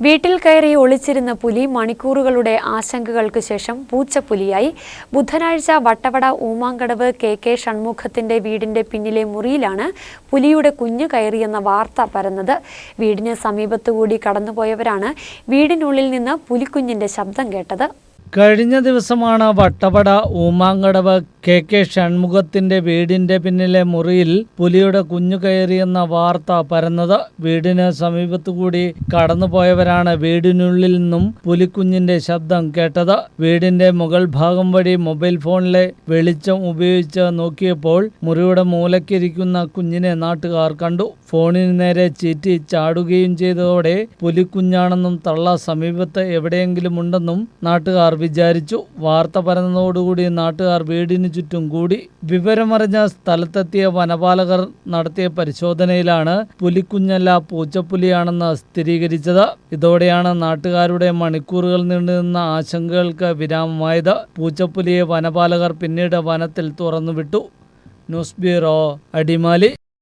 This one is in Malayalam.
വീട്ടിൽ കയറി ഒളിച്ചിരുന്ന പുലി മണിക്കൂറുകളുടെ ആശങ്കകൾക്ക് ശേഷം പൂച്ചപ്പുലിയായി. ബുധനാഴ്ച വട്ടവട ഊമാങ്കടവ് കെ കെ ഷൺമുഖത്തിന്റെ വീടിന്റെ പിന്നിലെ മുറിയിലാണ് പുലിയുടെ കുഞ്ഞ് കയറിയെന്ന വാർത്ത പരന്നത്. വീടിന് സമീപത്തുകൂടി കടന്നുപോയവരാണ് വീടിനുള്ളിൽ നിന്ന് പുലിക്കുഞ്ഞിന്റെ ശബ്ദം കേട്ടത്. കഴിഞ്ഞ ദിവസമാണ് വട്ടവട ഊമാങ്കടവ് കെ കെ ഷൺമുഖത്തിന്റെ വീടിന്റെ പിന്നിലെ മുറിയിൽ പുലിയുടെ കുഞ്ഞു കയറിയെന്ന വാർത്ത പരന്നത്. വീടിന് സമീപത്തുകൂടി കടന്നുപോയവരാണ് വീടിനുള്ളിൽ നിന്നും പുലിക്കുഞ്ഞിന്റെ ശബ്ദം കേട്ടത്. വീടിന്റെ മുകൾ ഭാഗം വഴി മൊബൈൽ ഫോണിലെ വെളിച്ചം ഉപയോഗിച്ച് നോക്കിയപ്പോൾ മുറിയുടെ മൂലക്കിരിക്കുന്ന കുഞ്ഞിനെ നാട്ടുകാർ കണ്ടു. ഫോണിന് നേരെ ചീറ്റി ചാടുകയും ചെയ്തതോടെ പുലിക്കുഞ്ഞാണെന്നും തള്ള സമീപത്ത് എവിടെയെങ്കിലും ഉണ്ടെന്നും നാട്ടുകാർ വിചാരിച്ചു. വാർത്ത പരന്നതോടുകൂടി നാട്ടുകാർ വീടിന് ചുറ്റും കൂടി വിവരമറിഞ്ഞ സ്ഥലത്തെത്തിയ വനപാലകർ നടത്തിയ പരിശോധനയിലാണ് പുലിക്കുഞ്ഞല്ല പൂച്ചപ്പുലിയാണെന്ന് സ്ഥിരീകരിച്ചത്. ഇതോടെയാണ് നാട്ടുകാരുടെ മണിക്കൂറുകൾ നീണ്ടുനിന്ന ആശങ്കകൾക്ക് വിരാമമായത്. പൂച്ചപ്പുലിയെ വനപാലകർ പിന്നീട് വനത്തിൽ തുറന്നുവിട്ടു. News bureau Adimali.